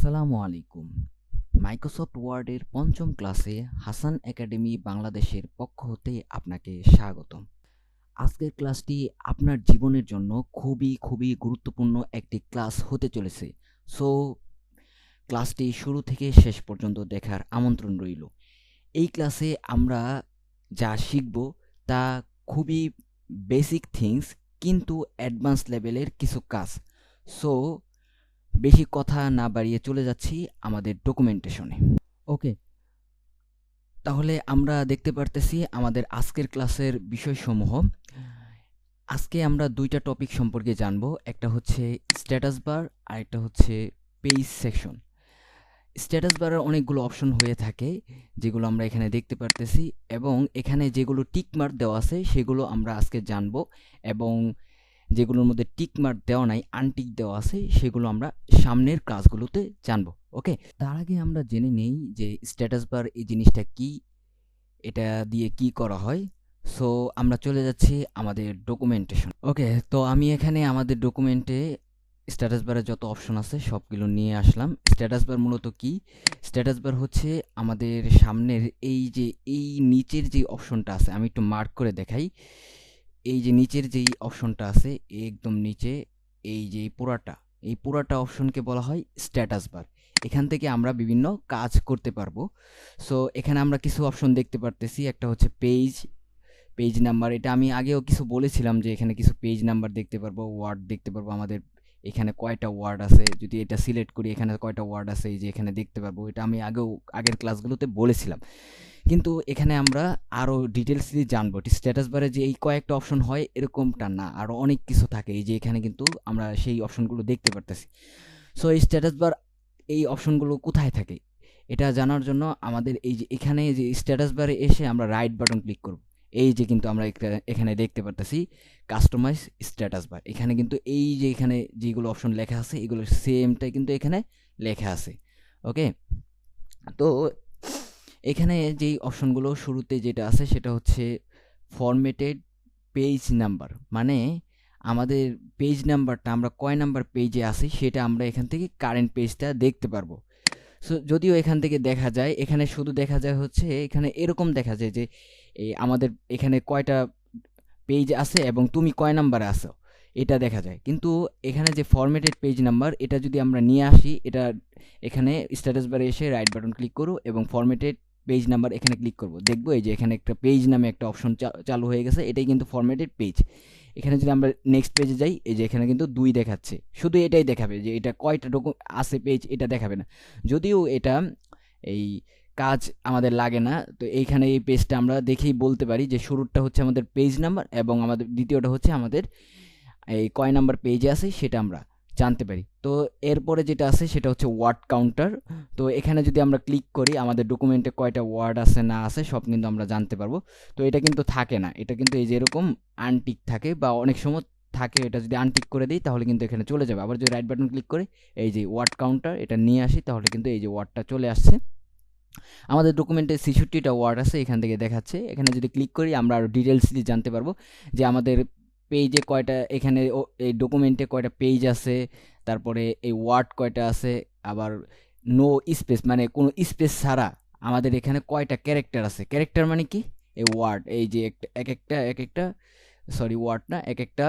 আসসালামু আলাইকুম। মাইক্রোসফট ওয়ার্ডের পঞ্চম ক্লাসে হাসান একাডেমি বাংলাদেশের পক্ষ হতে আপনাকে স্বাগতম। আজকের ক্লাসটি আপনার জীবনের জন্য খুবই খুবই গুরুত্বপূর্ণ একটি ক্লাস হতে চলেছে। সো ক্লাসটি শুরু থেকে শেষ পর্যন্ত দেখার আমন্ত্রণ রইল। এই ক্লাসে আমরা যা শিখব তা খুবই বেসিক থিংস কিন্তু অ্যাডভান্স লেভেলের কিছু কাজ। সো বেশি কথা না বাড়িয়ে চলে যাচ্ছি আমাদের ডকুমেন্টেশনে ওকে। তাহলে আমরা দেখতে পারতেছি আমাদের আজকের ক্লাসের বিষয়সমূহ। আজকে আমরা দুইটা টপিক সম্পর্কে জানব একটা হচ্ছে স্ট্যাটাস বার আর একটা হচ্ছে পেজ সেকশন স্ট্যাটাস বারের অনেকগুলো অপশন হয়ে থাকে যেগুলো আমরা এখানে দেখতে পারতেছি এবং এখানে যেগুলো টিকমার্ক দেওয়া আছে সেগুলো আমরা আজকে জানব এবং যেগুলোর মধ্যে টিক মার্ক দেওয়া নাই, আনটিক দেওয়া আছে, সেগুলো আমরা সামনের ক্লাসগুলোতে জানব, ওকে? তার আগে আমরা জেনে নেই যে স্ট্যাটাস বার এই জিনিসটা কি, এটা দিয়ে কি করা হয়। সো আমরা চলে যাচ্ছি আমাদের ডকুমেন্টেশন ওকে? তো আমি এখানে আমাদের ডকুমেন্টে স্ট্যাটাস বারের যত অপশন আছে সবগুলো নিয়ে আসলাম। স্ট্যাটাস বার মূলত কি? স্ট্যাটাস বার হচ্ছে আমাদের সামনের এই যে, এই নিচের যে অপশনটা আছে, আমি একটু মার্ক করে দেখাই। এই যে নিচের যেই অপশনটা আছে, একদম নিচে এই যে পুরাটা, এই পুরাটা অপশনকে বলা হয় স্ট্যাটাস বার এখান থেকে আমরা বিভিন্ন কাজ করতে পারব। সো এখানে আমরা কিছু অপশন দেখতে পারতেছি। একটা হচ্ছে পেজ পেজ নাম্বার এটা আমি আগেও কিছু বলেছিলাম যে এখানে কিছু পেজ নাম্বার দেখতে পারব ওয়ার্ড দেখতে পারব আমাদের এখানে কয়টা ওয়ার্ড আছে? যদি এটা সিলেক্ট করি, এখানে কয়টা ওয়ার্ড আছে? এই যে এখানে দেখতে পারব এটা আমি আগেও, আগের ক্লাসগুলোতে বলেছিলাম। কিন্তু এখানে আমরা আরও ডিটেলস দিয়ে জানব। স্ট্যাটাস বারে যে এই কয়েকটা অপশন হয়, এরকমটা না। আরও অনেক কিছু থাকে। এই যে এখানে কিন্তু আমরা সেই অপশনগুলো দেখতে পারতেছি। সো এই স্ট্যাটাস বার এই অপশনগুলো কোথায় থাকে? এটা জানার জন্য আমাদের এই যে, এখানে যে স্ট্যাটাস বারে এসে আমরা রাইট বাটন ক্লিক করব। এই যে কিন্তু আমরা এখানে দেখতে পারতেছি কাস্টমাইজ স্ট্যাটাস বার এখানে কিন্তু এই যে এখানে যেগুলো অপশন লেখা আছে, এগুলো সেমটাই কিন্তু এখানে লেখা আছে। ওকে তো এখানে যেই অপশনগুলো শুরুতে যেটা আছে সেটা হচ্ছে ফরম্যাটেড পেজ নাম্বার মানে আমাদের পেজ নাম্বারটা আমরা কয় নাম্বার পেজে আছি সেটা আমরা এখান থেকে কারেন্ট পেজটা দেখতে পারব। সো যদিও এখান থেকে দেখা যায়, এখানে শুধু দেখা যায় হচ্ছে, এখানে এরকম দেখা যায় যে আমাদের এখানে কয়টা পেজ আছে এবং তুমি কয় নাম্বারে আসো এটা দেখা যায়। কিন্তু এখানে যে ফরম্যাটেড পেজ নাম্বার এটা যদি আমরা নিয়ে আসি, এটা এখানে স্ট্যাটাস বারে এসে রাইট বাটন ক্লিক করো এবং ফরম্যাটেড পেজ নাম্বার এখানে ক্লিক করব। দেখব এই যে এখানে একটা পেজ নামে একটা অপশন চালু হয়ে গেছে, এটাই কিন্তু ফরম্যাটেড পেজ এখানে যদি আমরা নেক্সট পেজে যাই, এই যে এখানে কিন্তু দুই দেখাচ্ছে। শুধু এটাই দেখাবে যে এটা কয়টা রকম আছে পেজ এটা দেখাবে না। যদিও এটা এই কাজ আমাদের লাগে না, তো এইখানে এই পেজটা আমরা দেখেই বলতে পারি যে শুরুরটা হচ্ছে আমাদের পেজ নাম্বার এবং আমাদের দ্বিতীয়টা হচ্ছে আমাদের এই কয় নাম্বার পেজে আছে সেটা আমরা জানতে পারি। তো এরপরে যেটা আছে সেটা হচ্ছে ওয়ার্ড কাউন্টার। তো এখানে যদি আমরা ক্লিক করি, আমাদের ডকুমেন্টে কয়টা ওয়ার্ড আছে না আছে, সব কিন্তু আমরা জানতে পারব। তো এটা কিন্তু থাকে না। এটা কিন্তু এই যে এরকম আনটিক থাকে বা অনেক সময় থাকে, এটা যদি আনটিক করে দিই, তাহলে কিন্তু এখানে চলে যাবে। আবার যদি রাইট বাটন ক্লিক করে, এই যে ওয়ার্ড কাউন্টার, এটা নিয়ে আসি, তাহলে কিন্তু এই যে ওয়ার্ডটা চলে আসছে। আমাদের ডকুমেন্টে ছেষট্টিটা ওয়ার্ড আছে, এখান থেকে দেখাচ্ছে। এখানে যদি ক্লিক করি, আমরা আরও ডিটেলসলি জানতে পারব যে আমাদের পেজে কয়টা, এখানে এই ডকুমেন্টে কয়টা পেজ আছে, তারপরে এই ওয়ার্ড কয়টা আছে, আবার নো স্পেস মানে কোনো স্পেস ছাড়া আমাদের এখানে কয়টা ক্যারেক্টার আছে। ক্যারেক্টার মানে কি? এই ওয়ার্ড এই যে এক একটা এক একটা সরি ওয়ার্ড না, এক একটা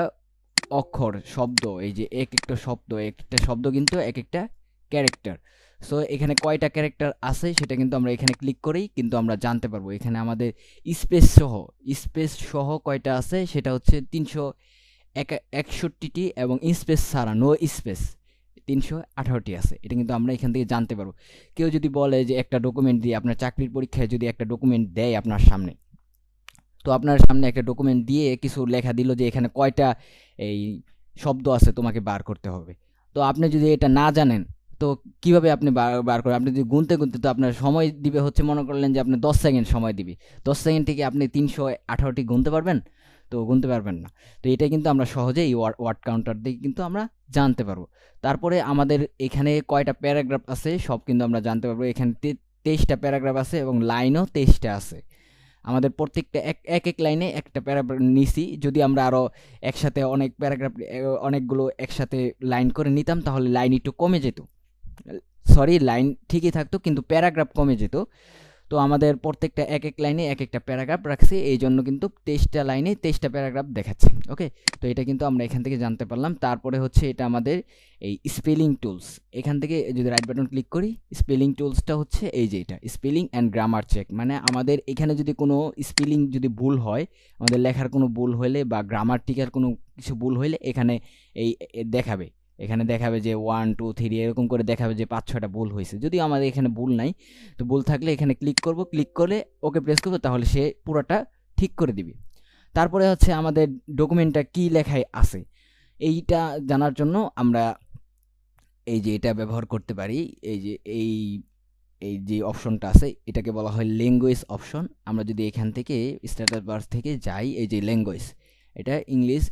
অক্ষর, শব্দ, এই যে এক একটা শব্দ একটা শব্দ কিন্তু এক একটা ক্যারেক্টার সো এখানে কয়টা ক্যারেক্টার আছে সেটা কিন্তু আমরা এখানে ক্লিক করেই কিন্তু আমরা জানতে পারব। এখানে আমাদের স্পেস সহ স্পেস সহ কয়টা আছে সেটা হচ্ছে তিনশো একষট্টিটি এবং স্পেস ছাড়া নো স্পেস তিনশো আঠারোটি আছে। এটা কিন্তু আমরা এখান থেকে জানতে পারব। কেউ যদি বলে যে একটা ডকুমেন্ট দিয়ে আপনার চাকরির পরীক্ষায় যদি একটা ডকুমেন্ট দেয় আপনার সামনে, তো আপনার সামনে একটা ডকুমেন্ট দিয়ে কিছু লেখা দিল যে এখানে কয়টা এই শব্দ আছে তোমাকে বার করতে হবে। তো আপনি যদি এটা না জানেন তো কীভাবে আপনি বার করেন? আপনি যদি গুনতে গুনতে তো আপনার সময় দিবে হচ্ছে মনে করলেন যে আপনি দশ সেকেন্ড সময় দিবে। দশ সেকেন্ড থেকে আপনি তিনশো আঠারোটি গুনতে পারবেন? তো গুনতে পারবেন না। তো এটা কিন্তু আমরা সহজেই ওয়ার্ড কাউন্টার দিয়ে কিন্তু আমরা জানতে পারব। তারপরে আমাদের এখানে কয়টা প্যারাগ্রাফ আছে সব কিন্তু আমরা জানতে পারব। এখানে তেইশটা প্যারাগ্রাফ আছে এবং লাইনও তেইশটা আছে। আমাদের প্রত্যেকটা এক এক এক লাইনে একটা প্যারাগ্রাফ নিছি। যদি আমরা আরও একসাথে অনেক প্যারাগ্রাফ অনেকগুলো একসাথে লাইন করে নিতাম তাহলে লাইন একটু কমে যেত। সরি, লাইন ঠিকই থাকতো, কিন্তু প্যারাগ্রাফ কমে যেত। তো আমাদের প্রত্যেকটা এক এক লাইনে এক একটা প্যারাগ্রাফ রাখছে, এই জন্য কিন্তু তেইশটা লাইনে তেইশটা প্যারাগ্রাফ দেখাচ্ছে, ওকে? তো এটা কিন্তু আমরা এখান থেকে জানতে পারলাম। তারপরে হচ্ছে এটা আমাদের এই স্পেলিং টুলস এখান থেকে যদি রাইট বাটন ক্লিক করি স্পেলিং টুলসটা হচ্ছে এই যে এটা স্পেলিং অ্যান্ড গ্রামার চেক মানে আমাদের এখানে যদি কোনো স্পেলিং যদি ভুল হয়, আমাদের লেখার কোনো ভুল হলে বা গ্রামারটিকার কোনো কিছু ভুল হলে এখানে এই দেখাবে। এখানে দেখাবে যে ওয়ান টু থ্রি এরকম করে দেখাবে যে পাঁচ ছটা ভুল হয়েছে। যদি আমাদের এখানে ভুল নাই, তো ভুল থাকলে এখানে ক্লিক করব। ক্লিক করলে ওকে প্রেস করব, তাহলে সে পুরোটা ঠিক করে দিবে। তারপরে হচ্ছে আমাদের ডকুমেন্টটা কি লেখায় আছে? এইটা জানার জন্য আমরা এই যে এটা ব্যবহার করতে পারি। এই যে, এই এই যে অপশনটা আছে, এটাকে বলা হয় ল্যাঙ্গুয়েজ অপশন আমরা যদি এখান থেকে স্ট্যাটাস বার থেকে যাই, এই যে ল্যাঙ্গুয়েজ এটা ইংলিশ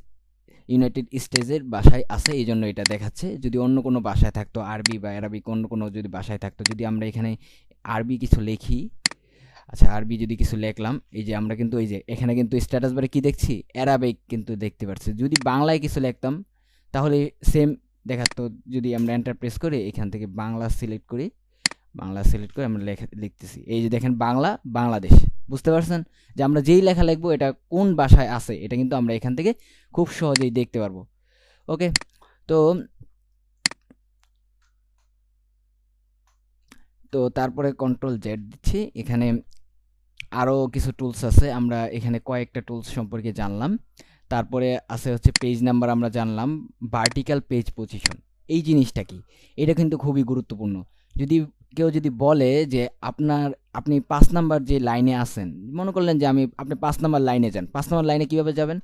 ইউনাইটেড স্টেজের ভাষায় আছে এই জন্য এটা দেখাচ্ছে। যদি অন্য কোনো ভাষায় থাকতো, আরবি বা অ্যারাবিক, অন্য কোনো যদি ভাষায় থাকতো, যদি আমরা এখানে আরবি কিছু লিখি আচ্ছা আরবি যদি কিছু লিখলাম, এই যে আমরা কিন্তু, এই যে এখানে কিন্তু স্ট্যাটাস বারে কী দেখছি? অ্যারাবিক কিন্তু দেখতে পাচ্ছি যদি বাংলায় কিছু লিখতাম, তাহলে সেম দেখাতো। যদি আমরা এন্টার প্রেস করে, এখান থেকে বাংলা সিলেক্ট করি বাংলা সিলেক্ট করে আমরা লেখা, লিখতেছি। এই যে দেখেন বাংলা, বাংলাদেশ। বুঝতে পারছেন? যে আমরা যেই লেখা লিখব, এটা কোন ভাষায় আছে, এটা কিন্তু আমরা এখান থেকে খুব সহজেই দেখতে পারব। ওকে? তো তো তারপরে কন্ট্রোল জেড দিচ্ছি। এখানে আরও কিছু টুলস আছে, আমরা এখানে কয়েকটা টুলস সম্পর্কে জানলাম। তারপরে আছে হচ্ছে পেজ নাম্বার আমরা জানলাম ভার্টিক্যাল পেজ পজিশন এই জিনিসটা কি? এটা কিন্তু খুবই গুরুত্বপূর্ণ। যদি কেউ যদি বলে যে আপনার, আপনি পাঁচ নাম্বার যে লাইনে আছেন, মনে করলেন যে আমি, আপনি পাঁচ নাম্বার লাইনে যান, পাঁচ নাম্বার লাইনে কীভাবে যাবেন?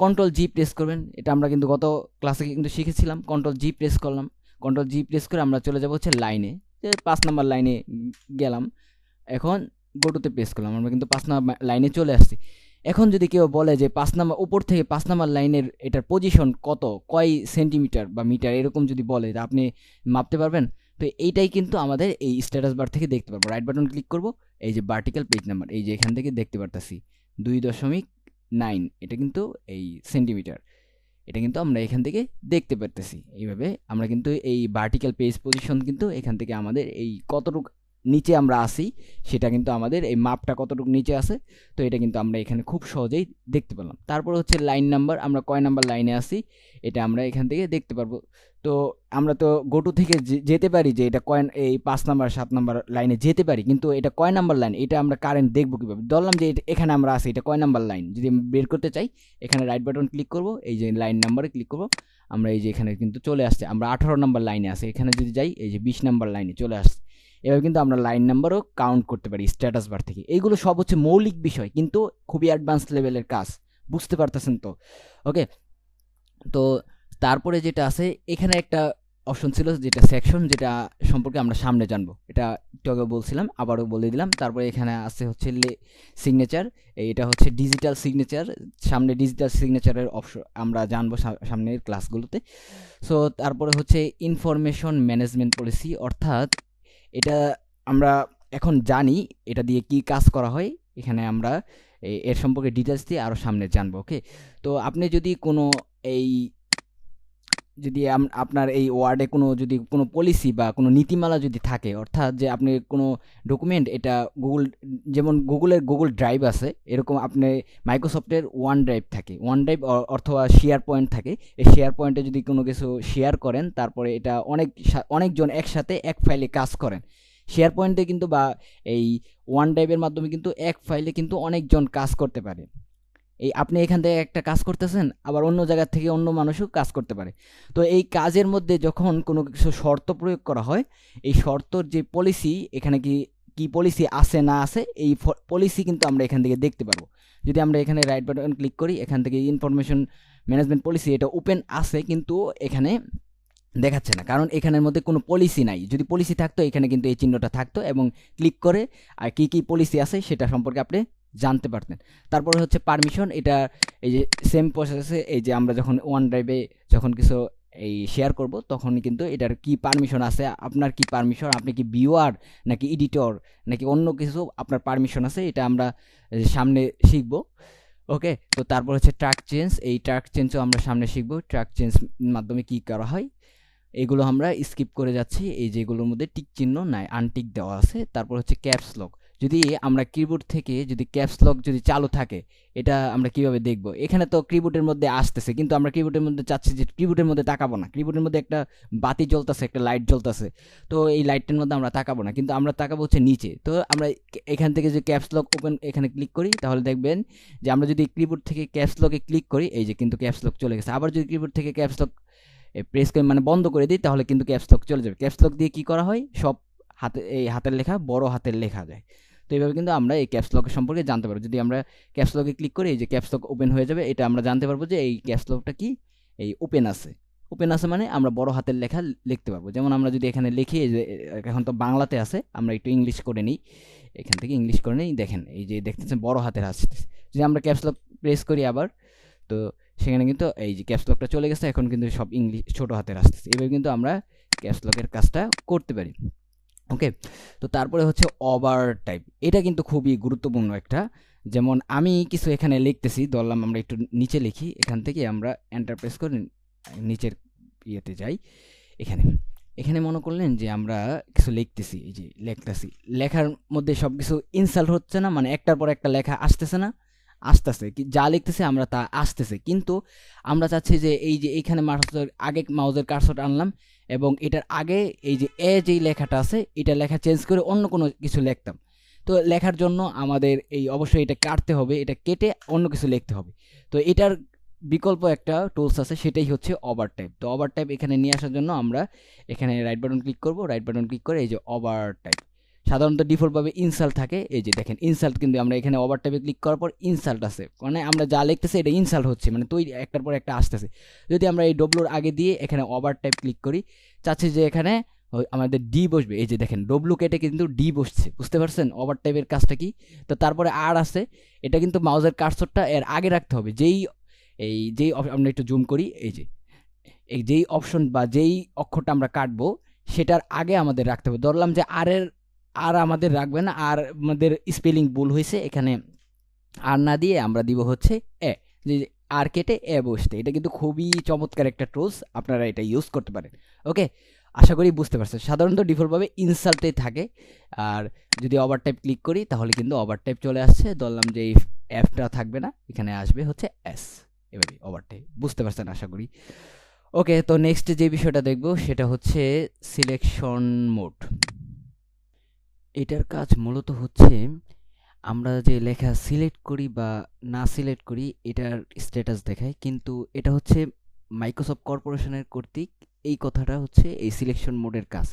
কন্ট্রোল জি প্রেস করবেন, এটা আমরা কিন্তু গত ক্লাসে কিন্তু শিখেছিলাম কন্ট্রোল জি প্রেস করলাম কন্ট্রোল জি প্রেস করে আমরা চলে যাব হচ্ছে লাইনে, যে পাঁচ নাম্বার লাইনে গেলাম, এখন গোটুতে প্রেস করলাম, আমরা কিন্তু পাঁচ নাম্বার লাইনে চলে আসছি। এখন যদি কেউ বলে যে পাঁচ নাম্বার, উপর থেকে পাঁচ নাম্বার লাইনের এটার পজিশন কত, কয় সেন্টিমিটার বা মিটার এরকম যদি বলে আপনি মাপতে পারবেন? তো এইটাই কিন্তু আমাদের এই স্ট্যাটাস বার থেকে দেখতে পারব। রাইট বাটন ক্লিক করব, এই যে ভার্টিক্যাল পেজ নাম্বার এই যে এখান থেকে দেখতে পারতেছি। দুই দশমিক নাইন এটা কিন্তু এই সেন্টিমিটার এটা কিন্তু আমরা এখান থেকে দেখতে পারতেছি। এইভাবে আমরা কিন্তু এই ভার্টিক্যাল পেজ পজিশন কিন্তু এখান থেকে আমাদের এই কতটুকু নিচে আমরা আসি, সেটা কিন্তু আমাদের এই মাপটা কতটুকু নিচে আছে, তো এটা কিন্তু আমরা এখানে খুব সহজেই দেখতে পেলাম। তারপর হচ্ছে লাইন নাম্বার আমরা কয় নাম্বার লাইনে আসি, এটা আমরা এখান থেকে দেখতে পারব। তো আমরা তো গোটু থেকে যেতে পারি যে এটা কয়েন এই পাঁচ নাম্বার সাত নাম্বার লাইনে যেতে পারি, কিন্তু এটা কয় নাম্বার লাইন এটা আমরা কারেন্ট দেখব কীভাবে? ধরলাম যে এখানে আমরা আসি, এটা কয় নাম্বার লাইন যদি বের করতে চাই, এখানে রাইট বাটন ক্লিক করব, এই যে লাইন নাম্বারে ক্লিক করব, আমরা এই যে এখানে কিন্তু চলে আসছে, আমরা আঠারো নাম্বার লাইনে আসি, এখানে যদি যাই, এই যে বিশ নাম্বার লাইনে চলে আসছে। এভাবে কিন্তু আমরা লাইন নাম্বারও কাউন্ট করতে পারি স্ট্যাটাস বার থেকে। এইগুলো সব হচ্ছে মৌলিক বিষয়, কিন্তু খুবই অ্যাডভান্স লেভেলের কাজ, বুঝতে পারতেছেন তো? ওকে তো তারপরে যেটা আছে, এখানে একটা অপশন ছিল যেটা সেকশন যেটা সম্পর্কে আমরা সামনে জানব। এটা একটু আগে বলছিলাম, আবারও বলে দিলাম। তারপরে এখানে আছে হচ্ছে সিগনেচার এটা হচ্ছে ডিজিটাল সিগনেচার সামনে ডিজিটাল সিগনেচারের অপশন আমরা জানব সামনের ক্লাসগুলোতে সো তারপরে হচ্ছে ইনফরমেশন ম্যানেজমেন্ট পলিসি অর্থাৎ এটা আমরা এখন জানি এটা দিয়ে কি কাজ করা হয়। এখানে আমরা এর সম্পর্কে ডিটেলস দিয়ে আরও সামনে জানব ওকে তো আপনি যদি কোনো এই যদি আপনার এই ওয়ার্ডে কোনো যদি কোনো পলিসি বা কোনো নীতিমালা যদি থাকে, অর্থাৎ যে আপনি কোনো ডকুমেন্ট এটা গুগল যেমন গুগলের গুগল ড্রাইভ আছে, এরকম আপনি মাইক্রোসফটের ওয়ান ড্রাইভ থাকে ওয়ান ড্রাইভ অথবা শেয়ার পয়েন্ট থাকে, এই শেয়ার পয়েন্টে যদি কোনো কিছু শেয়ার করেন, তারপরে এটা অনেক অনেকজন একসাথে এক ফাইলে কাজ করেন। শেয়ার পয়েন্টে কিন্তু বা এই ওয়ান ড্রাইভের মাধ্যমে কিন্তু এক ফাইলে কিন্তু অনেকজন কাজ করতে পারে। এই আপনি এখান থেকে একটা কাজ করতেছেন, আবার অন্য জায়গা থেকে অন্য মানুষও কাজ করতে পারে। তো এই কাজের মধ্যে যখন কোনো কিছু শর্ত প্রয়োগ করা হয়, এই শর্তর যে পলিসি এখানে কি কি পলিসি আছে না আছে, এই পলিসি কিন্তু আমরা এখান থেকে দেখতে পারব। যদি আমরা এখানে রাইট বাটন ক্লিক করি, এখান থেকে ইনফরমেশন ম্যানেজমেন্ট পলিসি এটা ওপেন আছে, কিন্তু এখানে দেখাচ্ছে না। কারণ এখানের মধ্যে কোনো পলিসি নাই। যদি পলিসি থাকতো, এখানে কিন্তু এই চিহ্নটা থাকতো এবং ক্লিক করে, আর কী কী পলিসি আছে, সেটা সম্পর্কে আপনি জানতে পারতেন। তারপরে হচ্ছে পারমিশন এটা এই যে সেম প্রসেসে এই যে আমরা যখন ওয়ান ড্রাইভে যখন কিছু এই শেয়ার করব তখন কিন্তু এটার কি পারমিশন আছে, আপনার কি পারমিশন আপনি কি ভিউয়ার নাকি এডিটর নাকি অন্য কিছু আপনার পারমিশন আছে, এটা আমরা সামনে শিখব। ওকে তো তারপর হচ্ছে ট্র্যাক চেঞ্জ এই ট্র্যাক চেঞ্জও আমরা সামনে শিখব। ট্র্যাক চেঞ্জ মাধ্যমে কি করা হয়? এগুলো আমরা স্কিপ করে যাচ্ছি। এই যেগুলোর মধ্যে টিক চিহ্ন নাই আনটিক দেওয়া আছে। তারপর হচ্ছে ক্যাপস লক যদি আমরা কিবোর্ড থেকে যদি ক্যাপস লক যদি চালু থাকে, এটা আমরা কীভাবে দেখব? এখানে তো কিবোর্ডের মধ্যে আসতেছে, কিন্তু আমরা কিবোর্ডের মধ্যে চাচ্ছি যে কিবোর্ডের মধ্যে তাকাবো না। কিবোর্ডের মধ্যে একটা বাতি জ্বলতেছে, একটা লাইট জ্বলতেছে, তো এই লাইটটার মধ্যে আমরা তাকাবো না। কিন্তু আমরা তাকাবো হচ্ছে নিচে, তো আমরা এখান থেকে যে ক্যাপস লক ওপেন এখানে ক্লিক করি, তাহলে দেখবেন যে আমরা যদি কিবোর্ড থেকে ক্যাপস লকে ক্লিক করি, এই যে কিন্তু ক্যাপস লক চলে গেছে। আবার যদি কিবোর্ড থেকে ক্যাপস লক প্রেস করে মানে বন্ধ করে দিই, তাহলে কিন্তু ক্যাপস লক চলে যাবে। ক্যাপস লক দিয়ে কি করা হয়? সব হাতে, এই হাতের লেখা, বড় হাতের লেখা যায়। তো এইভাবে কিন্তু আমরা এই ক্যাপস লকের সম্পর্কে জানতে পারব। যদি আমরা ক্যাপস লকে ক্লিক করি, এই যে ক্যাপস লক ওপেন হয়ে যাবে, এটা আমরা জানতে পারব যে এই ক্যাপস লকটা কি? এই ওপেন আছে। ওপেন আছে মানে আমরা বড় হাতের লেখা লিখতে পারব। যেমন আমরা যদি এখানে লিখি যে, এখন তো বাংলাতে আছে, আমরা একটু ইংলিশ করে নিই। এখান থেকে ইংলিশ করে নিই। দেখেন, এই যে দেখতেছেন, বড় হাতের আসছে। যদি আমরা ক্যাপস লক প্রেস করি আবার, তো সেখানে কিন্তু এই যে ক্যাপস লকটা চলে গেছে, এখন কিন্তু সব ইংলিশ ছোট হাতের আসতেছে। এভাবে কিন্তু আমরা ক্যাপস লকের কাজটা করতে পারি। ওকে তো তারপরে হচ্ছে ওভার টাইপ এটা কিন্তু খুবই গুরুত্বপূর্ণ একটা। যেমন আমি কিছু এখানে লিখতেছি, ধরলাম আমরা একটু নিচে লিখি, এখান থেকে আমরা এন্টারপ্রেস করে নিচের ইয়েতে যাই। এখানে। এখানে মনে করলেন যে আমরা কিছু লিখতেছি, এই যে লিখতেছি। লেখার মধ্যে সব কিছু ইনসাল্ট হচ্ছে না মানে একটার পর একটা লেখা আসতেছে না, আসতেছে। যা লিখতেছে আমরা তা আসতেছে। কিন্তু আমরা চাচ্ছি যে এই যে এইখানে মাউসের আগে মাউসের কার্সট আনলাম এবং এটার আগে এই যে এ যেই লেখাটা আছে, এটা লেখা চেঞ্জ করে অন্য কোনো কিছু লিখতাম। তো লেখার জন্য আমাদের এই অবশ্যই এটা কাটতে হবে, এটা কেটে অন্য কিছু লিখতে হবে। তো এটার বিকল্প একটা টুলস আছে, সেটাই হচ্ছে ওভার টাইপ তো ওভার টাইপ এখানে নিয়ে আসার জন্য আমরা এখানে রাইট বাটন ক্লিক করব রাইট বাটন ক্লিক করে এই যে ওভার টাইপ সাধারণত ডিফল্টভাবে ইনসাল্ট থাকে। এই যে দেখেন ইনসাল্ট কিন্তু আমরা এখানে ওভার টাইপে ক্লিক করার পর ইনসাল্ট আছে। মানে আমরা যা লিখতেছি এটা ইনসাল্ট হচ্ছে মানে তৈরি, একটার পর একটা আসতেছে। যদি আমরা এই ডব্লুর আগে দিয়ে এখানে ওভার টাইপ ক্লিক করি, চাচ্ছি যে এখানে আমাদের ডি বসবে। এই যে দেখেন ডব্লু কেটে কিন্তু ডি বসছে, বুঝতে পারছেন? ওভার টাইপের কাজটা কি? তো তারপরে আর আছে, এটা কিন্তু মাউজের কার্সরটা এর আগে রাখতে হবে। যেই, এই যেই আমরা একটু জুম করি, এই যে, এই যেই অপশন বা যেই অক্ষরটা আমরা কাটবো, সেটার আগে আমাদের রাখতে হবে। ধরলাম যে আর এর আর আমাদের রাখবে না, আর আমাদের স্পেলিং ভুল হয়েছে, এখানে আর না দিয়ে আমরা দিব হচ্ছে এ। যে আর কেটে এ বসতে, এটা কিন্তু খুবই চমৎকার একটা টুলস আপনারা এটা ইউজ করতে পারেন। ওকে আশা করি বুঝতে পারছেন। সাধারণত ডিফল্টভাবে ইনসাল্টেই থাকে, আর যদি ওভার টাইপ ক্লিক করি, তাহলে কিন্তু ওভার টাইপ চলে আসছে। ধরলাম যে এই অ্যাপটা থাকবে না, এখানে আসবে হচ্ছে এস এভাবে ওভার টাইপ বুঝতে পারছেন আশা করি? ওকে তো নেক্সট যে বিষয়টা দেখব, সেটা হচ্ছে সিলেকশন মোড এটার কাজ মূলত হচ্ছে আমরা যে লেখা সিলেক্ট করি বা না সিলেক্ট করি এটার স্ট্যাটাস দেখায় কিন্তু এটা হচ্ছে মাইক্রোসফট কর্পোরেশনের কর্তৃক এই কথাটা হচ্ছে এই সিলেকশন মোডের কাজ।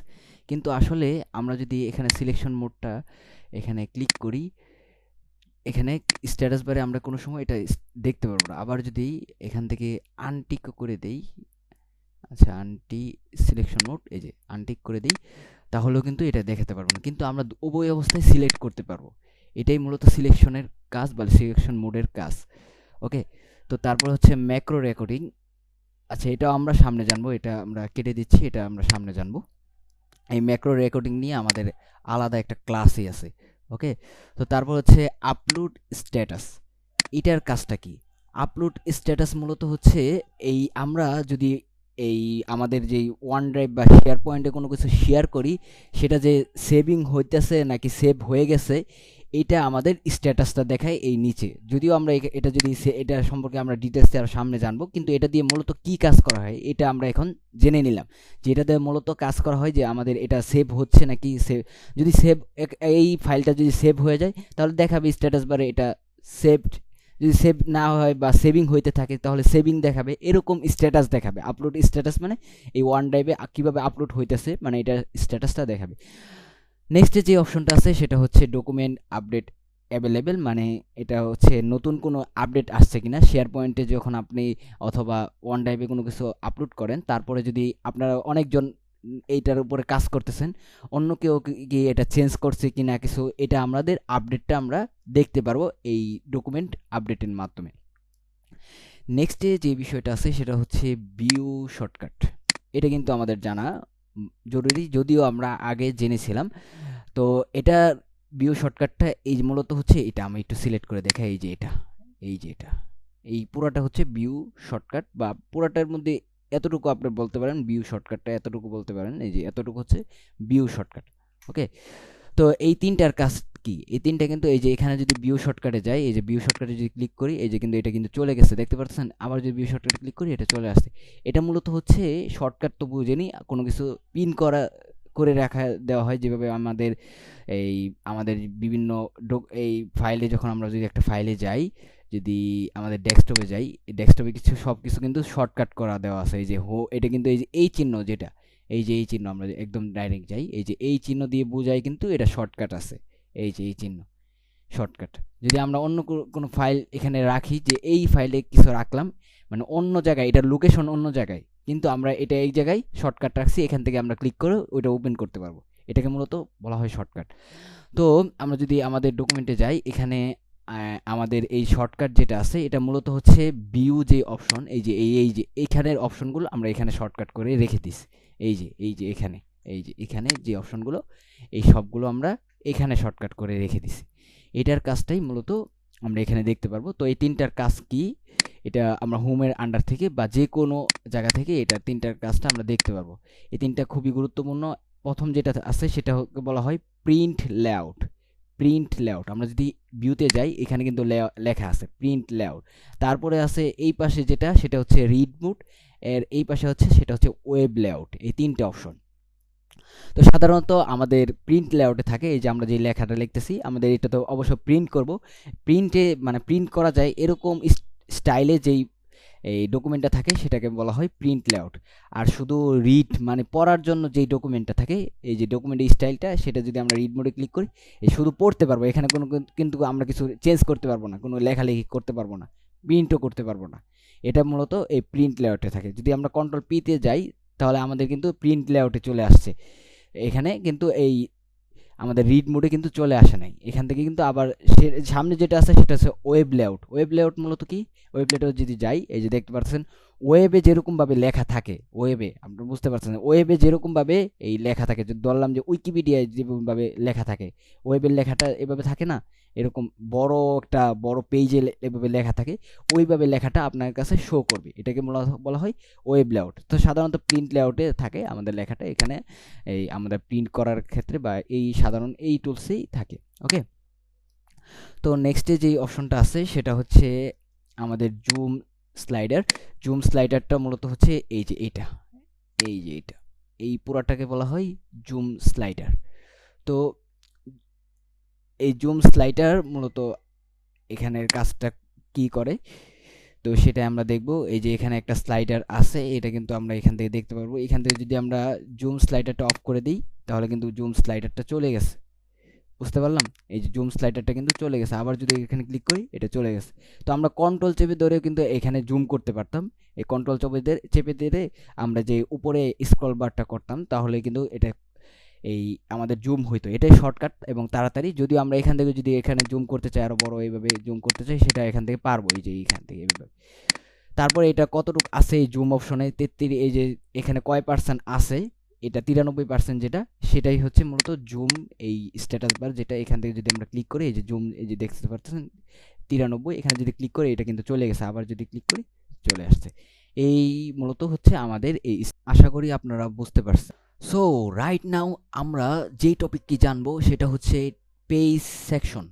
কিন্তু আসলে আমরা যদি এখানে সিলেকশন মোডটা এখানে ক্লিক করি, এখানে স্ট্যাটাস বারে আমরা কোনো সময় এটা দেখতে পারব না। আবার যদি এখান থেকে আনটিক করে দেই আচ্ছা আনটি সিলেকশন মোড এই যে আনটিক করে দিই তাহলেও কিন্তু এটা দেখাতে পারব না। কিন্তু আমরা উভয় অবস্থায় সিলেক্ট করতে পারব। এটাই মূলত সিলেকশনের কাজ বা সিলেকশন মোডের কাজ। ওকে তো তারপর হচ্ছে ম্যাক্রো রেকর্ডিং আচ্ছা এটাও আমরা সামনে জানব, এটা আমরা কেটে দিচ্ছি, এটা আমরা সামনে জানব। এই ম্যাক্রো রেকর্ডিং নিয়ে আমাদের আলাদা একটা ক্লাসই আছে। ওকে তো তারপর হচ্ছে আপলোড স্ট্যাটাস এটার কাজটা কি? আপলোড স্ট্যাটাস মূলত হচ্ছে এই আমরা যদি এই আমাদের যেই ওয়ান ড্রাইভ বা শেয়ার পয়েন্টে কোনো কিছু শেয়ার করি, সেটা যে সেভিং হইতেছে নাকি সেভ হয়ে গেছে, এটা আমাদের স্ট্যাটাসটা দেখায় এই নিচে। যদিও আমরা এটা যদি এটা সম্পর্কে আমরা ডিটেলসে আর সামনে জানব, কিন্তু এটা দিয়ে মূলত কি কাজ করা হয়, এটা আমরা এখন জেনে নিলাম। যে এটা দিয়ে মূলত কাজ করা হয় যে আমাদের এটা সেভ হচ্ছে নাকি সেভ যদি সেভ এই ফাইলটা যদি সেভ হয়ে যায়, তাহলে দেখাবে স্ট্যাটাস বারে এটা সেভড যদি সেভ না হয় বা সেভিং হইতে থাকে, তাহলে সেভিং দেখাবে, এরকম স্ট্যাটাস দেখাবে। আপলোড স্ট্যাটাস মানে এই ওয়ান ড্রাইভে কীভাবে আপলোড হইতেছে মানে এটা স্ট্যাটাসটা দেখাবে। নেক্সটে যে অপশনটা আছে, সেটা হচ্ছে ডকুমেন্ট আপডেট অ্যাভেলেবেল মানে এটা হচ্ছে নতুন কোনো আপডেট আসছে কিনা। শেয়ার পয়েন্টে যখন আপনি অথবা ওয়ান ড্রাইভে কোনো কিছু আপলোড করেন, তারপরে যদি আপনারা অনেকজন এইটার উপরে কাজ করতেছেন। অন্য কেউ কি এটা চেঞ্জ করছে কি না কিছু, এটা আমাদের আপডেটটা আমরা দেখতে পারব এই ডকুমেন্ট আপডেটের মাধ্যমে। নেক্সটে যে বিষয়টা আছে সেটা হচ্ছে বিউ শর্টকাট এটা কিন্তু আমাদের জানা জরুরি, যদিও আমরা আগে জেনেছিলাম। তো এটা বিউ শর্টকাটটা এই মূলত হচ্ছে এটা, আমি একটু সিলেক্ট করে দেখাই এই যে এটা, এই যে এটা। এই পুরাটা হচ্ছে বিউ শর্টকাট বা পুরাটার মধ্যে এতটুকু আপনি বলতে পারেন ভিউ শর্টকাটটা এতটুকু বলতে পারেন, এই যে এতটুকু হচ্ছে বিউ শর্টকাট ওকে তো এই তিনটার কাজ কি? এই তিনটা কিন্তু এই যে এখানে যদি ভিউ শর্টকাটে যাই, এই যে ভিউ শর্টকাটে যদি ক্লিক করি, এই যে কিন্তু এটা কিন্তু চলে গেছে, দেখতে পাচ্ছেন আবার যদি ভিউ শর্টকাটে ক্লিক করি, এটা চলে আসছে। এটা মূলত হচ্ছে শর্টকাট তো বুঝেনি কোনো কিছু পিন করা, করে রাখা, দেওয়া হয় যেভাবে আমাদের এই, আমাদের বিভিন্ন এই ফাইলে যখন আমরা যদি একটা ফাইলে যাই যদি আমাদের ডেস্কটপে যাই ডেস্কটপে কিছু সব কিছু কিন্তু শর্টকাট করা দেওয়া আছে। এই যে হো, এটা কিন্তু এই যে এই চিহ্ন যেটা, এই যে এই চিহ্ন আমরা একদম ডাইরেক্ট যাই, এই যে এই চিহ্ন দিয়ে বোঝাই কিন্তু এটা শর্টকাট আছে। এই যে এই চিহ্ন শর্টকাট যদি আমরা অন্য কোনো ফাইল এখানে রাখি যে এই ফাইলে কিছু রাখলাম মানে অন্য জায়গায় এটা লোকেশন অন্য জায়গায়, কিন্তু আমরা এটা এই জায়গায় শর্টকাট রাখছি, এখান থেকে আমরা ক্লিক করে ওইটা ওপেন করতে পারব। এটাকে মূলত বলা হয় শর্টকাট তো আমরা যদি আমাদের ডকুমেন্টে যাই, এখানে আমাদের এই শর্টকাট যেটা আছে, এটা মূলত হচ্ছে বিউ যে অপশন এই যে, এই এই যে এইখানের অপশনগুলো আমরা এখানে শর্টকাট করে রেখে দিছি। এই যে এই যে, এখানে, এই যে, এখানে যে অপশনগুলো এই সবগুলো আমরা এখানে শর্টকাট করে রেখে দিছি। এটার কাজটাই মূলত আমরা এখানে দেখতে পারব। তো এই তিনটার কাজ কি? এটা আমরা হোমের আন্ডার থেকে বা যে কোনো জায়গা থেকে এটা তিনটার কাজটা আমরা দেখতে পারব। এই তিনটা খুবই গুরুত্বপূর্ণ। প্রথম যেটা আছে, সেটা বলা হয় প্রিন্ট লেআউট প্রিন্ট লেআউট আমরা যদি ভিউতে যাই, এখানে কিন্তু লেখা আছে প্রিন্ট লেআউট তারপরে আছে এই পাশে যেটা, সেটা হচ্ছে রিড মুড এর এই পাশে হচ্ছে, সেটা হচ্ছে ওয়েব লেআউট এই তিনটে অপশন তো সাধারণত আমাদের প্রিন্ট লেআউটে থাকে, এই যে আমরা যে লেখাটা লিখতেছি, আমাদের এটা তো অবশ্য প্রিন্ট করব। প্রিন্টে মানে প্রিন্ট করা যায় এরকম স্টাইলে যেই এই ডকুমেন্টটা থাকে সেটাকে বলা হয় প্রিন্ট লেআউট আর শুধু রিড মানে পড়ার জন্য যেই ডকুমেন্টটা থাকে, এই যে ডকুমেন্টের স্টাইলটা সেটা যদি আমরা রিড মোডে ক্লিক করি এই শুধু পড়তে পারব। এখানে কোনো কিন্তু আমরা কিছু চেঞ্জ করতে পারব না, কোনো লেখালেখি করতে পারব না প্রিন্টও করতে পারব না। এটা মূলত এই প্রিন্ট লেআউটে থাকে। যদি আমরা কন্ট্রোল পিতে যাই, তাহলে আমাদের কিন্তু প্রিন্ট লেআউটে চলে আসছে। এখানে কিন্তু এই আমাদের রিড মোডে কিন্তু চলে আসে নাই। এখান থেকে কিন্তু আবার সামনে যেটা আছে সেটা হচ্ছে ওয়েব লেআউট ওয়েব লেআউট মূলত কি? ওয়েব লেআউট যদি যাই, এই যে দেখতে পাচ্ছেন ওয়েবে যেরকমভাবে লেখা থাকে ওয়েবে আপনারা বুঝতে পারছেন ওয়েবে যেরকমভাবে এই লেখা থাকে, যদি ধরলাম যে উইকিপিডিয়ায় যেভাবে লেখা থাকে ওয়েবের লেখাটা এভাবে থাকে না? এরকম বড় একটা বড় পেজে এভাবে লেখা থাকে, ওইভাবে লেখাটা আপনার কাছে শো করবে। এটাকে বলা- বলা হয় ওয়েব লেআউট তো সাধারণত প্রিন্ট লেআউটে থাকে আমাদের লেখাটা, এখানে এই আমাদের প্রিন্ট করার ক্ষেত্রে বা এই সাধারণ এই টুলসেই থাকে ওকে তো নেক্সটে যে অপশনটা আছে, সেটা হচ্ছে আমাদের জুম স্লাইডার জুম স্লাইডারটা মূলত হচ্ছে এই যে এটা এই যে এটা এই পুরাটাকে বলা হয় জুম স্লাইডার তো এই জুম স্লাইডার মূলত এখানের কাজটা কি করে? তো সেটা আমরা দেখব। এই যে এখানে একটা স্লাইডার আছে, এটা কিন্তু আমরা এখান থেকে দেখতে পারব। এখান থেকে যদি আমরা জুম স্লাইডারটা অফ করে দিই, তাহলে কিন্তু জুম স্লাইডারটা চলে গেছে। বুঝতে পারলাম? এই যে জুম স্লাইডারটা কিন্তু চলে গেছে। আবার যদি এখানে ক্লিক করি, এটা চলে গেছে। তো আমরা কন্ট্রোল চেপে ধরেও কিন্তু এখানে জুম করতে পারতাম। এই কন্ট্রোল চেপে চেপে ধরে আমরা যে উপরে স্ক্রল বারটা করতাম, তাহলে কিন্তু এটা এই আমাদের জুম হইতো। এটাই শর্টকাট এবং তাড়াতাড়ি। যদিও আমরা এখান থেকে যদি এখানে জুম করতে চাই আরও বড় এইভাবে জুম করতে চাই, সেটা এখান থেকে পারব এই যে এইখান থেকে এইভাবে। তারপরে এটা কতটুকু আছে এই জুম অপশনে তেত্রিশ, এই যে এখানে কয় পার্সেন্ট আছে? এটা তিরানব্বই পার্সেন্ট যেটা, সেটাই হচ্ছে মূলত জুম এই স্ট্যাটাস বার যেটা এখান থেকে যদি আমরা ক্লিক করি, এই যে জুম, এই যে দেখতে পাচ্ছেন তিরানব্বই, এখানে যদি ক্লিক করি, এটা কিন্তু চলে গেছে। আবার যদি ক্লিক করি, চলে আসছে। এই মূলত হচ্ছে আমাদের এই আশা করি আপনারা বুঝতে পারছেন। সো রাইট নাও আমরা যেই টপিকটি জানব, সেটা হচ্ছে পেজ সেকশন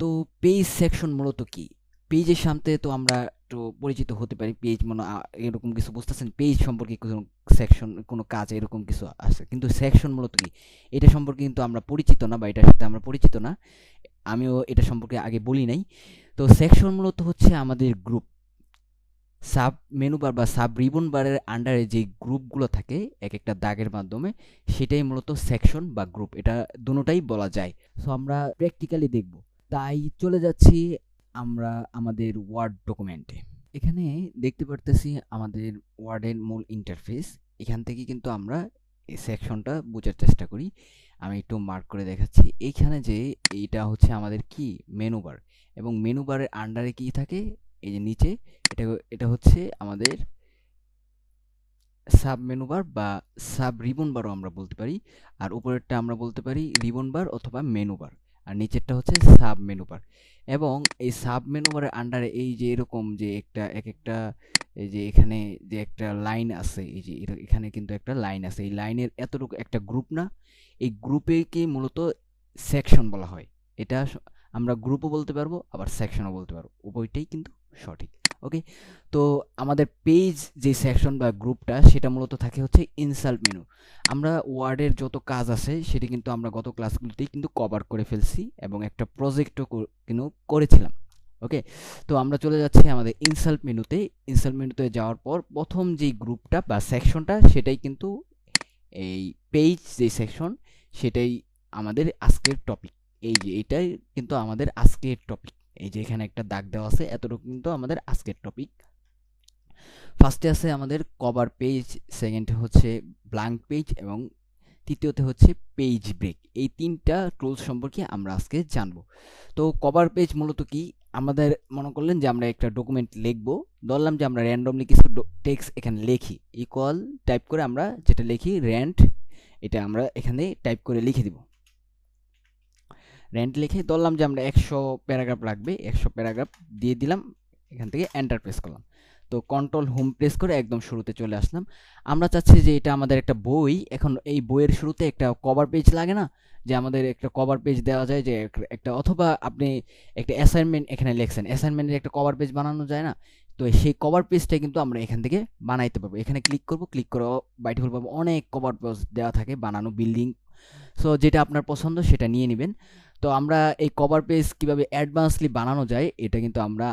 তো পেজ সেকশন মূলত কি? পেজের সামনে তো আমরা একটু পরিচিত হতে পারি পেজ মনে এরকম কিছু বুঝতেছেন? পেজ সম্পর্কে কোনো সেকশন কোনো কাজ এরকম কিছু আছে? কিন্তু সেকশন মূলত কি? এটা সম্পর্কে কিন্তু আমরা পরিচিত না বা এটার সাথে আমরা পরিচিত না। আমিও এটা সম্পর্কে আগে বলি নাই। তো সেকশন মূলত হচ্ছে আমাদের গ্রুপ সাব মেনু বার বা সাব রিবন বারের আন্ডারে যে গ্রুপগুলো থাকে এক একটা দাগের মাধ্যমে, সেটাই মূলত সেকশন বা গ্রুপ এটা দুটোটাই বলা যায়। সো আমরা প্র্যাকটিক্যালি দেখব। তাই চলে যাচ্ছি আমরা আমাদের ওয়ার্ড ডকুমেন্টে এখানে দেখতে পারতেছি আমাদের ওয়ার্ডের মূল ইন্টারফেস এখান থেকে কিন্তু আমরা এই সেকশনটা বোঝার চেষ্টা করি। আমি একটু মার্ক করে দেখাচ্ছি। এইখানে যে এইটা হচ্ছে আমাদের কি? মেনু বার এবং মেনু বারের আন্ডারে কি থাকে? এই যে নিচে, এটা এটা হচ্ছে আমাদের সাব মেনু বার বা সাব রিবন বারও আমরা বলতে পারি। আর উপরেরটা আমরা বলতে পারি রিবন বার অথবা মেনু বার আর নিচেরটা হচ্ছে সাব মেনু বার। এবং এই সাব মেনু বারের আন্ডারে এই যে এরকম যে একটা, এক একটা, এই যে এখানে যে একটা লাইন আছে, এই যে এখানে কিন্তু একটা লাইন আছে। এই লাইনের এতটুকু একটা গ্রুপ না, এই গ্রুপেকে মূলত সেকশন বলা হয়। এটা আমরা গ্রুপও বলতে পারব, আবার সেকশনও বলতে পারব। উভয়টাই কিন্তু সঠিক ওকে তো আমাদের পেজ যে সেকশন বা গ্রুপটা, সেটা মূলত থাকে হচ্ছে ইনসাল্ট মেনু আমরা ওয়ার্ডের যত কাজ আছে, সেটি কিন্তু আমরা গত ক্লাসগুলোতেই কিন্তু কভার করে ফেলছি এবং একটা প্রজেক্টও কিন্তু করেছিলাম ওকে তো আমরা চলে যাচ্ছি আমাদের ইনসাল্ট মেনুতে ইনসাল্ট মেনুতে যাওয়ার পর প্রথম যেই গ্রুপটা বা সেকশনটা সেটাই কিন্তু এই পেজ যে সেকশন সেটাই আমাদের আজকের টপিক এই যে, এটাই কিন্তু আমাদের আজকের টপিক এই যে এখানে একটা দাগ দেওয়া আছে, এতটুকু কিন্তু আমাদের আজকের টপিক ফার্স্টে আছে আমাদের কভার পেজ সেকেন্ডে হচ্ছে ব্ল্যাঙ্ক পেজ এবং তৃতীয়তে হচ্ছে পেজ ব্রেক এই তিনটা টুলস সম্পর্কে আমরা আজকে জানব। তো কভার পেজ মূলত কি? আমাদের মনে করলেন যে আমরা একটা ডকুমেন্ট লিখব। ধরলাম যে আমরা র্যান্ডমলি কিছু টেক্সট এখানে লিখি। ইকুয়াল টাইপ করে আমরা যেটা লিখি র্যান্ট এটা আমরা এখানে টাইপ করে লিখে দিব। র্যান্ট লিখে ধরলাম যে আমরা একশো প্যারাগ্রাফ লাগবে একশো প্যারাগ্রাফ দিয়ে দিলাম, এখান থেকে এন্টার প্রেস করলাম। তো কন্ট্রোল হোম প্রেস করে একদম শুরুতে চলে আসলাম। আমরা চাচ্ছি যে এটা আমাদের একটা বই, এখন এই বইয়ের শুরুতে একটা কভার পেজ লাগে না, যে আমাদের একটা কভার পেজ দেওয়া যায় যে এক- একটা, অথবা আপনি একটা অ্যাসাইনমেন্ট এখানে লিখছেন অ্যাসাইনমেন্টের একটা কভার পেজ বানানো যায় না, তো সেই কভার পেজটা কিন্তু আমরা এখান থেকে বানাইতে পারব। এখানে ক্লিক করব ক্লিক করে বাইটফুল পাবো অনেক কভার পেজ দেওয়া থাকে, বানানো বিল্ডিং সো যেটা আপনার পছন্দ সেটা নিয়ে নেবেন। তো আমরা এই কভার পেজ কীভাবে অ্যাডভান্সলি বানানো যায়, এটা কিন্তু আমরা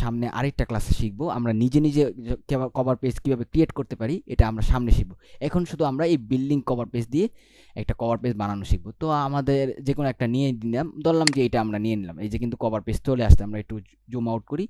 সামনে আরেকটা ক্লাসে শিখব। আমরা নিজে নিজে কভার পেজ কীভাবে ক্রিয়েট করতে পারি, এটা আমরা সামনে শিখব। এখন শুধু আমরা এই বিল্ডিং কভার পেজ দিয়ে একটা কভার পেজ বানানো শিখব। তো আমাদের যে কোনো একটা নিয়ে নিলাম, ধরলাম যে এটা আমরা নিয়ে নিলাম। এই যে কিন্তু কভার পেজ চলে আসতে আমরা একটু জুম আউট করি।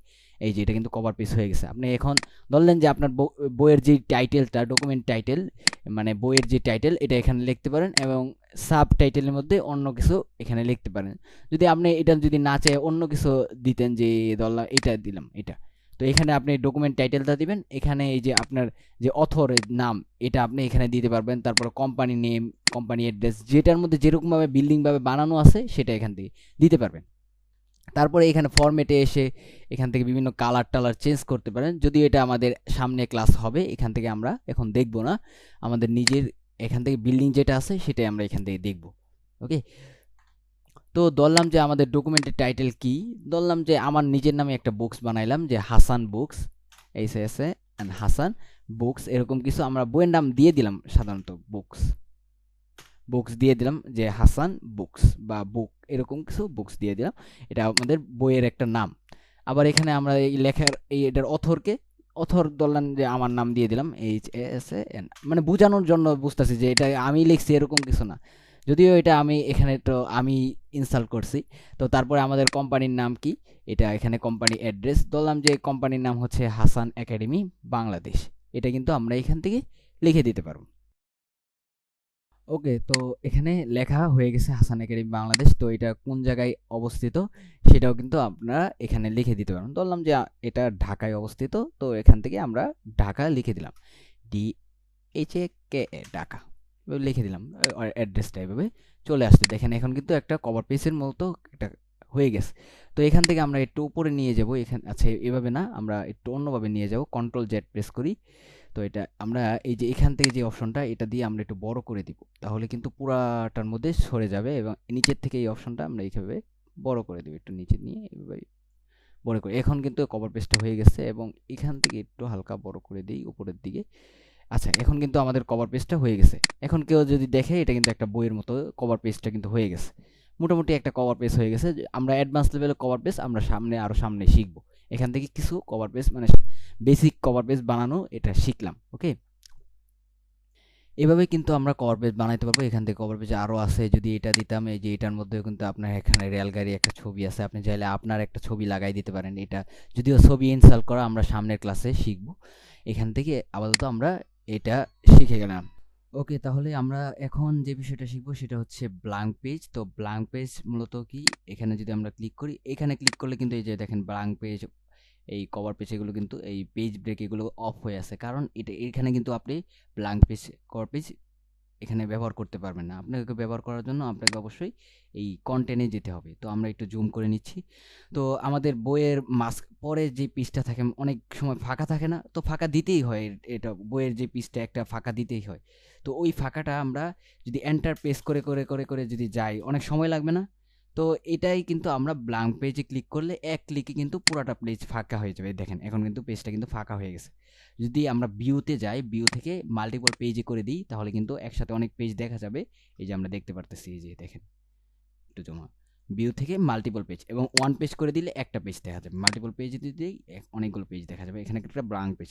এই যে এটা কিন্তু কভার পেজ হয়ে গেছে। আপনি এখন ধরলেন যে আপনার বই- বইয়ের যে টাইটেলটা ডকুমেন্ট টাইটেল মানে বইয়ের যে টাইটেল এটা এখানে লিখতে পারেন এবং সাব টাইটেলের মধ্যে অন্য কিছু এখানে লিখতে পারেন। যদি আপনি এটা যদি না চায় অন্য কিছু দিতেন যে ধরলাম এটা দিলাম, এটা। তো এখানে আপনি ডকুমেন্ট টাইটেলটা দিবেন, এখানে এই যে আপনার যে অথরের নাম, এটা আপনি এখানে দিতে পারবেন। তারপর কোম্পানি নেম কোম্পানি অ্যাড্রেস যেটার মধ্যে যেরকমভাবে বিল্ডিংভাবে বানানো আছে, সেটা এখান থেকে দিতে পারবেন। তারপরে এখানে ফরম্যাটে এসে এখান থেকে বিভিন্ন কালার টালার চেঞ্জ করতে পারেন। যদি এটা আমাদের সামনে ক্লাস হবে, এখান থেকে আমরা এখন দেখব না। আমাদের নিজের এখান থেকে বিল্ডিং যেটা আছে, সেটাই আমরা এখান থেকে দেখব। ওকে তো ধরলাম যে আমাদের ডকুমেন্টের টাইটেল কি? ধরলাম যে আমার নিজের নামে একটা বুকস বানাইলাম, যে হাসান বুকস এই এসে অ্যান্ড হাসান বুকস এরকম কিছু আমরা বইয়ের নাম দিয়ে দিলাম সাধারণত বুকস বুকস দিয়ে দিলাম যে হাসান বুকস বা বুক এরকম কিছু বুকস দিয়ে দিলাম। এটা আমাদের বইয়ের একটা নাম। আবার এখানে আমরা এই লেখার, এই এটার অথরকে অথর ধরলাম যে আমার নাম দিয়ে দিলাম এইচ এস এন মানে বোঝানোর জন্য বুঝতেছি যে এটা আমি লিখছি এরকম কিছু না। যদিও এটা আমি এখানে তো আমি ইনস্টল করছি। তো তারপরে আমাদের কোম্পানির নাম কি? এটা এখানে কোম্পানি অ্যাড্রেস ধরলাম যে কোম্পানির নাম হচ্ছে হাসান একাডেমি বাংলাদেশ এটা কিন্তু আমরা এখান থেকে লিখে দিতে পারব। ওকে, তো এখানে লেখা হয়ে গেছে হাসান একাডেমি বাংলাদেশ। তো এটা কোন জায়গায় অবস্থিত সেটাও কিন্তু আপনারা এখানে লিখে দিতে পারেন। ধরলাম যে এটা ঢাকায় অবস্থিত। তো এখান থেকে আমরা ঢাকা লিখে দিলাম। D H A K A Dhaka. লিখে দিলাম অ্যাড্রেসটা এভাবে চলে আসছে। দেখেন, এখন কিন্তু একটা কভার পেজের মতো একটা হয়ে গেছে। তো এখান থেকে আমরা একটু উপরে নিয়ে যাব। এখান আচ্ছা এভাবে না, আমরা একটু অন্যভাবে নিয়ে যাব। কন্ট্রোল জেড প্রেস করি। তো এটা আমরা এই যে এখান থেকে যে অপশনটা এটা দিয়ে আমরা একটু বড় করে দিব। তাহলে কিন্তু পুরাটার মধ্যে সরে যাবে এবং নিচের থেকে এই অপশনটা আমরা এইভাবে বড় করে দেবো। একটু নিচে নিয়ে এইভাবে বড় করে। এখন কিন্তু কভার পেজটা হয়ে গেছে এবং এখান থেকে একটু হালকা বড় করে দিই উপরের দিকে। আচ্ছা এখন কিন্তু আমাদের কভার পেজটা হয়ে গেছে। এখন কেউ যদি দেখে, এটা কিন্তু একটা বইয়ের মতো কভার পেজটা কিন্তু হয়ে গেছে। মোটামুটি একটা কভার পেজ হয়ে গেছে। আমরা অ্যাডভান্স লেভেলের কভার পেজ আমরা সামনে আরও সামনে শিখব। এখান থেকে কিছু কভার পেজ মানে বেসিক কভার পেজ বানানো এটা শিখলাম ওকে এভাবে কিন্তু আমরা কভার পেজ বানাইতে পারব। এখান থেকে কভার পেজ আরও আছে, যদি এটা দিতাম, এই যে এটার মধ্যেও কিন্তু আপনার এখানে রেলগাড়ি একটা ছবি আছে, আপনি চাইলে আপনার একটা ছবি লাগাই দিতে পারেন এটা। যদিও ছবি ইনস্টল করা আমরা সামনের ক্লাসে শিখব। এখান থেকে আপাতত আমরা এটা শিখে গেলাম। ওকে, তাহলে আমরা এখন যে বিষয়টা শিখব সেটা হচ্ছে ব্ল্যাঙ্ক পেজ তো ব্ল্যাঙ্ক পেজ মূলত কি? এখানে যদি আমরা ক্লিক করি, এখানে ক্লিক করলে কিন্তু এই যে দেখেন ব্ল্যাঙ্ক পেজ এই কভার পেজ এগুলো কিন্তু, এই পেজ ব্রেক এগুলো অফ হয়ে আছে। কারণ এটা, এখানে কিন্তু আপনি ব্ল্যাঙ্ক পেজ কভার পেজ এখানে ব্যবহার করতে পারবেন না। আপনাকে ব্যবহার করার জন্য আপনাকে অবশ্যই এই কন্টেন্টে যেতে হবে। তো আমরা একটু জুম করে নিচ্ছি। তো আমাদের বইয়ের মাস পরে যে পিসটা থাকে, অনেক সময় ফাঁকা থাকে না, তো ফাঁকা দিতেই হয় এটা বইয়ের যে পিসটা একটা ফাঁকা দিতেই হয়। তো ওই ফাঁকাটা আমরা যদি এন্টার পেস করে করে করে করে যদি যাই, অনেক সময় লাগবে না? তো এটাই কিন্তু আমরা ব্ল্যাঙ্ক পেজে ক্লিক করলে এক ক্লিকে কিন্তু পুরোটা পেজ ফাঁকা হয়ে যাবে। দেখেন, এখন কিন্তু পেজটা কিন্তু ফাঁকা হয়ে গেছে। যদি আমরা ভিউতে যাই ভিউ থেকে মাল্টিপল পেজে করে দিই, তাহলে কিন্তু একসাথে অনেক পেজ দেখা যাবে। এই যে আমরা দেখতে পারতেছি, এই যে দেখেন, একটু জমা। ভিউ থেকে মাল্টিপল পেজ এবং ওয়ান পেজ করে দিলে একটা পেজ দেখা যাবে। মাল্টিপল পেজ যদি দিই অনেকগুলো পেজ দেখা যাবে। এখানে একটা ব্রাঙ্ক পেজ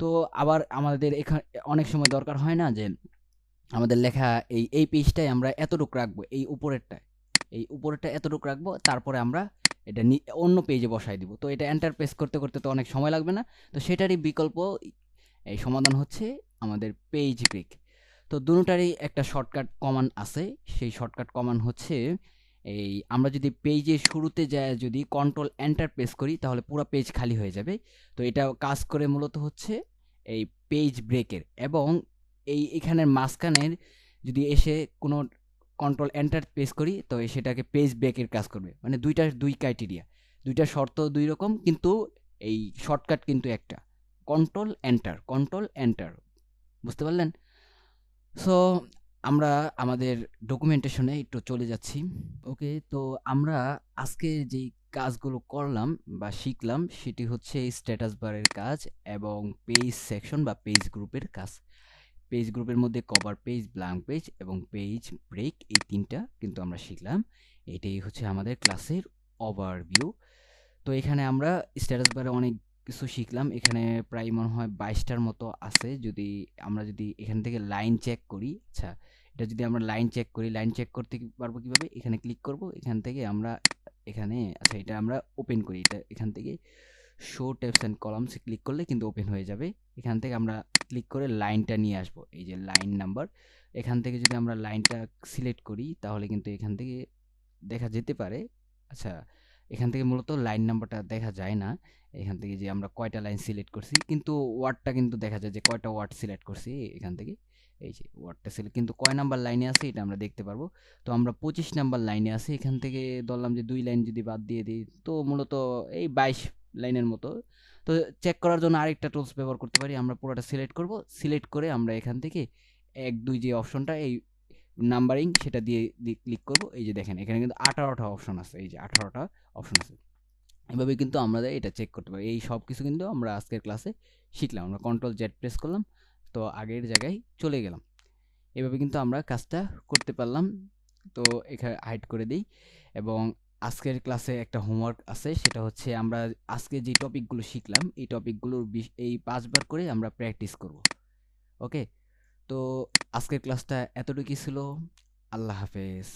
তো আবার আমাদের এখানে, অনেক সময় দরকার হয় না যে আমাদের লেখা এই এই পেজটাই আমরা এতটুকু রাখব, এই উপরেরটায়। এই উপরেরটা এতটুকু রাখব, তারপরে আমরা এটা অন্য পেজে বসাই দিব। তো এটা এন্টার পেজ করতে করতে তো অনেক সময় লাগবে না। তো সেটারই বিকল্প এই সমাধান হচ্ছে আমাদের পেজ ব্রেক তো দুটারই একটা শর্টকাট কমান আছে। সেই শর্টকাট কমান হচ্ছে এই আমরা যদি পেজের শুরুতে যায়, যদি কন্ট্রোল এন্টার প্রেস করি, তাহলে পুরো পেজ খালি হয়ে যাবে। তো এটা কাজ করে মূলত হচ্ছে এই পেজ ব্রেকের এবং এই এখানের মাঝখানের যদি এসে কোনো কন্ট্রোল এন্টার প্রেস করি, তো সেটাকে পেজ ব্রেকের কাজ করবে। মানে দুইটা, দুই ক্রাইটেরিয়া দুইটা শর্ত দুই রকম, কিন্তু এই শর্টকাট কিন্তু একটা। কন্ট্রোল এন্টার কন্ট্রোল এন্টার বুঝতে পারলেন? সো আমরা আমাদের ডকুমেন্টেশনে একটু চলে যাচ্ছি। ওকে তো আমরা আজকে যেই কাজগুলো করলাম বা শিখলাম, সেটি হচ্ছে স্ট্যাটাস বারের কাজ এবং পেজ সেকশন বা পেজ গ্রুপের কাজ। পেজ গ্রুপের মধ্যে কভার পেজ ব্ল্যাঙ্ক পেজ এবং পেজ ব্রেক এই তিনটা কিন্তু আমরা শিখলাম। এটাই হচ্ছে আমাদের ক্লাসের ওভারভিউ তো এখানে আমরা স্ট্যাটাস বারে অনেক কিছু শিখলাম। এখানে প্রায় মনে হয় বাইশটার মতো আছে। যদি আমরা যদি এখান থেকে লাইন চেক করি আচ্ছা এটা যদি আমরা লাইন চেক করি লাইন চেক করতে পারব কীভাবে? এখানে ক্লিক করব। এখান থেকে আমরা, এখানে আচ্ছা এটা আমরা ওপেন করি। এটা এখান থেকে শো টেপস অ্যান্ড কলামসে ক্লিক করলে কিন্তু ওপেন হয়ে যাবে। এখান থেকে আমরা ক্লিক করে লাইনটা নিয়ে আসব। এই যে লাইন নাম্বার এখান থেকে যদি আমরা লাইনটা সিলেক্ট করি, তাহলে কিন্তু এখান থেকে দেখা যেতে পারে। আচ্ছা এখান থেকে মূলত লাইন নাম্বারটা দেখা যায় না। এখান থেকে যে আমরা কয়টা লাইন সিলেক্ট করছি, কিন্তু ওয়ার্ডটা কিন্তু দেখা যায় যে কয়টা ওয়ার্ড সিলেক্ট করছি এখান থেকে। এই যে ওয়ার্ডটা সিলেক্ট কিন্তু কয় নাম্বার লাইনে আছে এটা আমরা দেখতে পারব। তো আমরা পঁচিশ নাম্বার লাইনে আছি। এখান থেকে ধরলাম যে দুই লাইন যদি বাদ দিয়ে দিই, তো মূলত এই বাইশ লাইনের মতো। তো চেক করার জন্য আরেকটা টুলস ব্যবহার করতে পারি। আমরা পুরোটা সিলেক্ট করব। সিলেক্ট করে আমরা এখান থেকে এক, দুই যে অপশনটা এই নাম্বারিং সেটা দিয়ে ক্লিক করব। এই যে দেখেন, এখানে কিন্তু আঠারোটা অপশন আছে। এই যে আঠারোটা অপশন আছে। এভাবে কিন্তু আমরা এটা চেক করতে পারি। এই সব কিছু কিন্তু আমরা আজকের ক্লাসে শিখলাম। আমরা কন্ট্রোল জেড প্রেস করলাম। তো আগের জায়গায় চলে গেলাম। এভাবে কিন্তু আমরা কাজটা করতে পারলাম। তো এখানে হাইড করে দিই। এবং আজকের ক্লাসে একটা হোমওয়ার্ক আছে, সেটা হচ্ছে আমরা আজকে যে টপিকগুলো শিখলাম, এই টপিকগুলোর এই পাঁচবার করে আমরা প্র্যাকটিস করব। ওকে তো আজকের ক্লাসটা এতটুকুই ছিল। আল্লাহ হাফেজ।